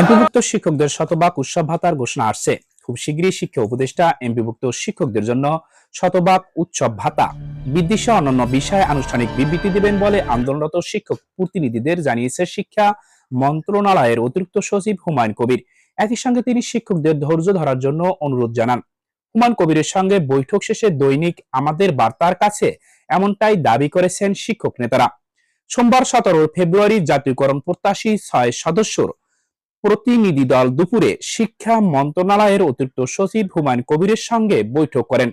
এমপিভুক্ত শিক্ষকদের শতভাগ উৎসব ভাতার ঘোষণা আসছে। খুব শীঘ্রই শিক্ষা উপদেষ্টা এমপিভুক্ত শিক্ষকদের জন্য শতভাগ উৎসব ভাতা। বৃদ্ধি সহ অন্যান্য বিষয়ে আনুষ্ঠানিক বিবৃতি দেবেন বলে আন্দোলনরত শিক্ষক প্রতিনিধিদের জানিয়েছে শিক্ষা মন্ত্রণালয়ের অতিরিক্ত সচিব হুমায়ুন কবির। একই সঙ্গে তিনি শিক্ষকদের ধৈর্য ধরার জন্য অনুরোধ জানান। হুমায়ুন কবিরের সঙ্গে বৈঠক শেষে দৈনিক আমাদের বার্তার কাছে এমনটাই দাবি করেছেন শিক্ষক নেতারা। সোমবার সতেরো ফেব্রুয়ারি জাতীয়করণ প্রত্যাশী ছয় সদস্যর প্রতিনিধি দল দুপুরে শিক্ষা মন্ত্রণালয়ের অতিরিক্ত সচিব হুমায়ুন কবিরের সঙ্গে বৈঠক করেন।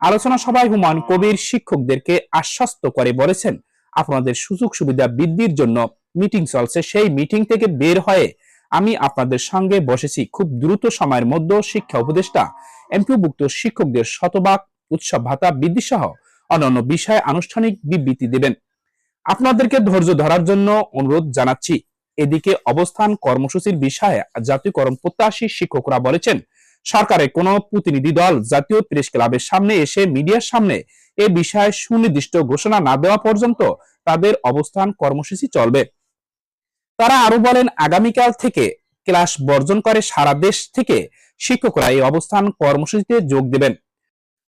আলোচনা সভায় হুমায়ুন কবির শিক্ষকদেরকে আশ্বস্ত করে বলেছেন, আপনাদের সুযোগ সুবিধা বৃদ্ধির জন্য মিটিং চলছে। সেই মিটিং থেকে বের হয়ে আমি আপনাদের সঙ্গে বসেছি। খুব দ্রুত সময়ের মধ্যে শিক্ষা উপদেষ্টা এমপিভুক্ত শিক্ষকদের শতভাগ উৎসব ভাতা বৃদ্ধি সহ অন্যান্য বিষয়ে আনুষ্ঠানিক বিবৃতি দেবেন। আপনাদেরকে ধৈর্য ধরার জন্য অনুরোধ জানাচ্ছি। এদিকে অবস্থান কর্মসূচির বিষয়ে জাতীয়করণ প্রত্যাশী শিক্ষকরা বলেছেন, সরকারের কোন প্রতিনিধি দল জাতীয় প্রেস ক্লাবের সামনে এসে মিডিয়ার সামনে এ বিষয়ে সুনির্দিষ্ট ঘোষণা না দেওয়া পর্যন্ত তাদের অবস্থান কর্মসূচি চলবে। তারা আরও বলেন, আগামীকাল থেকে ক্লাস বর্জন করে সারা দেশ থেকে শিক্ষকরা এই অবস্থান কর্মসূচিতে যোগ দেবেন।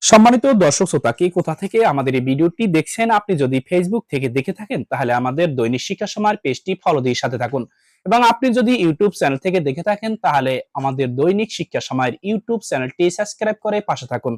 সম্মানিত দর্শক শ্রোতা, কে কোথা থেকে আমাদের এই ভিডিওটি দেখছেন আপনি যদি ফেসবুক থেকে দেখে থাকেন, তাহলে আমাদের দৈনিক শিক্ষা সময়ের পেজটি ফলো দিয়ে সাথে থাকুন। এবং আপনি যদি ইউটিউব চ্যানেল থেকে দেখে থাকেন, তাহলে আমাদের দৈনিক শিক্ষা সময়ের ইউটিউব চ্যানেলটি সাবস্ক্রাইব করে পাশে থাকুন।